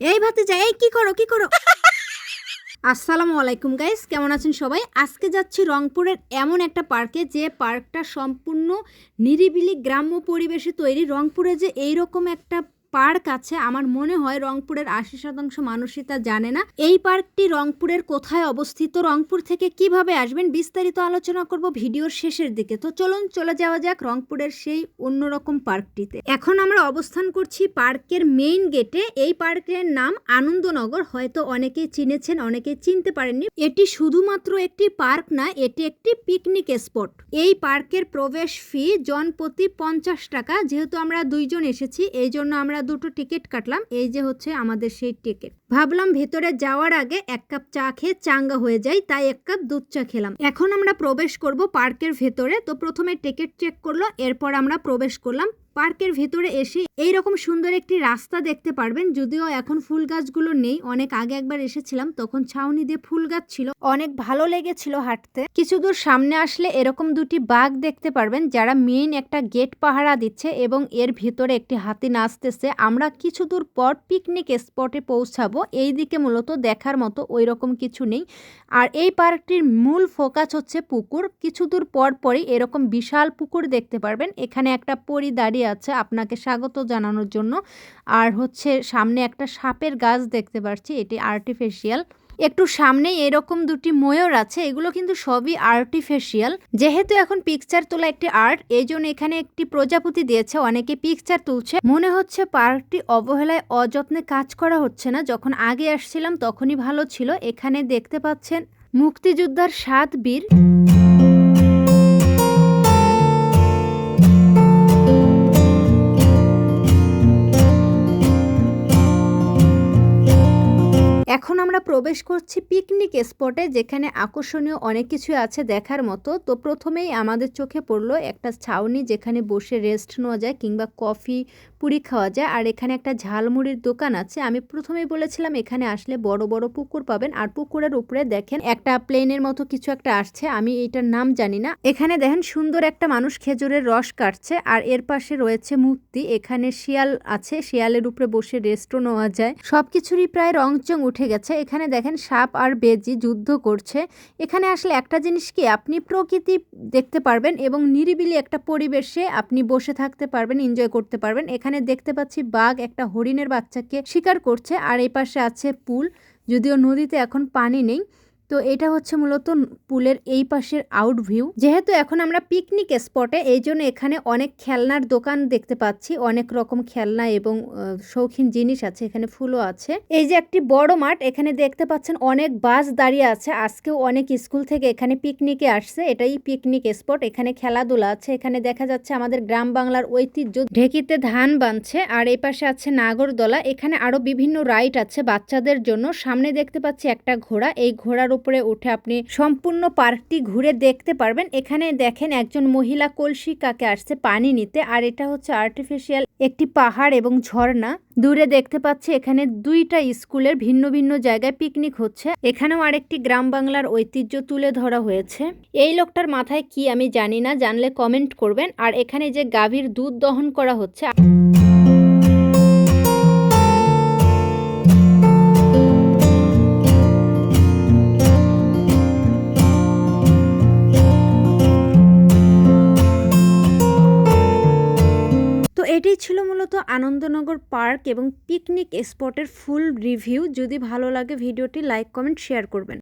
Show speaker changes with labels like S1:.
S1: এই ভাতে যাই এই কি করো কি করো? আসসালামু আলাইকুম গাইস কেমন আছেন সবাই? আজকে যাচ্ছি রংপুরের এমন একটা পার্কে যে পার্কটা সম্পূর্ণ নিরিবিলি গ্রাম্য পরিবেশে তৈরি। রংপুরে যে এইরকম একটা পার্ক আছে। আমার মনে হয় রংপুরের আশি শতাংশ মানুষই তা জানে না। এই পার্কটি রংপুরের কোথায় অবস্থিত, রংপুর থেকে কীভাবে আসবেন বিস্তারিত আলোচনা করব ভিডিওর শেষের দিকে। তো চলুন, চলে যাওয়া যাক রংপুরের সেই অন্যরকম পার্কটিতে। এখন আমরা অবস্থান করছি পার্কের মেইন গেটে। এই পার্কের নাম আনন্দনগর। হয়তো অনেকেই চিনেছেন, অনেকেই চিনতে পারেননি। এটি শুধুমাত্র একটি পার্ক না, এটি একটি পিকনিক স্পট। এই পার্কের প্রবেশ ফি জনপ্রতি পঞ্চাশ টাকা। যেহেতু আমরা দুইজন এসেছি, এই জন্য আমরা দুটো টিকিট কাটলাম, এই যে হচ্ছে আমাদের সেই টিকিট। ভাবলাম ভেতরে যাওয়ার আগে এক কাপ চা খেয়ে চাঙ্গা হয়ে যাই, তাই এক কাপ দুধ চা খেলাম। এখন আমরা প্রবেশ করব পার্কের ভেতরে, তো প্রথমে টিকিট চেক করল, এরপর আমরা প্রবেশ করলাম পার্কের ভেতরে এসে এই রকম সুন্দর একটি রাস্তা দেখতে পারবেন। যদিও এখন ফুল গাছগুলো নেই। অনেক আগে একবার এসেছিলাম, তখন ছাউনি দিয়ে ফুল গাছ ছিল। অনেক ভালো লেগেছিল হাঁটতে। কিছু দূর সামনে আসলে এরকম দুটি বাঘ দেখতে পারবেন, যারা মেইন একটা গেট পাহারা দিচ্ছে এবং এর ভিতরে একটি হাতি নাচতেছে। আমরা কিছু দূর পর পিকনিক স্পটে পৌঁছাবো। এই দিকে মূলত দেখার মতো ওই রকম কিছু নেই। আর এই পার্কটির মূল ফোকাস হচ্ছে পুকুর। কিছু দূর পর পরই এরকম বিশাল পুকুর দেখতে পারবেন। এখানে একটা পরি দাঁড়িয়ে আছে আপনাকে স্বাগত জানানোর জন্য। আর হচ্ছে সামনে একটা সাপের গাছ দেখতে পাচ্ছি এটি আর্টিফিশিয়াল একটু সামনেই এরকম দুটি ময়ূর আছে, এগুলো কিন্তু সবই আর্টিফিশিয়াল যেহেতু এখন পিকচার তোলা একটি আর্ট এই জন্য এখানে একটি প্রজাপতি দিয়েছে, অনেকে পিকচার তুলছে। মনে হচ্ছে পার্কটি অবহেলায় অযত্নে কাজ করা হচ্ছে না, যখন আগে আসছিলাম তখনই ভালো ছিল। এখানে দেখতে পাচ্ছেন মুক্তিযোদ্ধার সাত বীর। আমরা প্রবেশ করছি পিকনিক স্পটে যেখানে আকর্ষণীয় অনেক কিছু আছে দেখার মতো। তো প্রথমেই আমাদের চোখে পড়ল একটা ছাউনি যেখানে বসে রেস্ট নেওয়া যায় কিংবা কফি পুরি খাওয়া যায়। আর এখানে একটা ঝালমুড়ির দোকান আছে। আমি প্রথমেই বলেছিলাম এখানে আসলে বড় বড় পুকুর পাবেন। আর পুকুরের উপরে দেখেন একটা প্লেনের মতো কিছু একটা আসছে। আমি এইটার নাম জানি না। এখানে দেখেন সুন্দর একটা মানুষ খেজুরের রস কাটছে। আর এর পাশে রয়েছে মূর্তি। এখানে শিয়াল আছে। শিয়ালের উপরে বসে রেস্টও নেওয়া যায়। সবকিছুরই প্রায় রংচং উঠে গেছে। এখানে দেখেন সাপ আর বেজি যুদ্ধ করছে। এখানে আসলে একটা জিনিস কি, আপনি প্রকৃতি দেখতে পারবেন এবং নিরিবিলি একটা পরিবেশে আপনি বসে থাকতে পারবেন এনজয় করতে পারবেন। এখানে দেখতে পাচ্ছি বাঘ একটা হরিণের বাচ্চাকে শিকার করছে, আর এই পাশে আছে পুল, যদিও নদীতে এখন পানি নেই। তো এটা হচ্ছে মূলত পুলের এই পাশের আউট ভিউ যেহেতু এখন আমরা পিকনিক স্পটে এই জন্য এখানে অনেক খেলনার দোকান দেখতে পাচ্ছি। অনেক রকম খেলনা এবং শৌখিন জিনিস আছে, এখানে ফুলও আছে। এই যে একটি বড় মাঠ, এখানে দেখতে পাচ্ছেন অনেক বাস দাঁড়িয়ে আছে। আজকেও অনেক স্কুল থেকে এখানে পিকনিকে আসছে। এটাই পিকনিক স্পট এখানে খেলাধুলা আছে। এখানে দেখা যাচ্ছে আমাদের গ্রাম বাংলার ঐতিহ্য। ঢেকিতে ধান বাঁধছে। আর এই পাশে আছে নাগরদোলা। এখানে আরও বিভিন্ন রাইড আছে বাচ্চাদের জন্য। সামনে দেখতে পাচ্ছি একটা ঘোড়া। এই ঘোড়ার উপরে উঠে আপনি সম্পূর্ণ পার্কটি ঘুরে দেখতে পারবেন। এখানে দেখেন একজন মহিলা কলসি কাকে আসছে পানি নিতে। আর এটা হচ্ছে আর্টিফিশিয়াল একটি পাহাড় এবং ঝর্ণা। দূরে দেখতে পাচ্ছি এখানে দুইটা স্কুলের ভিন্ন ভিন্ন জায়গায় পিকনিক হচ্ছে। এখানেও আরেকটি গ্রাম বাংলার ঐতিহ্য তুলে ধরা হয়েছে। এই লোকটার মাথায় কি আমি জানি না, জানলে কমেন্ট করবেন। আর এখানে যে গাভীর দুধ দহন করা হচ্ছে তো এটাই ছিল মূলত আনন্দনগর পার্ক এবং পিকনিক স্পটের ফুল রিভিউ। যদি ভালো লাগে ভিডিওটি লাইক, কমেন্ট, শেয়ার করবেন।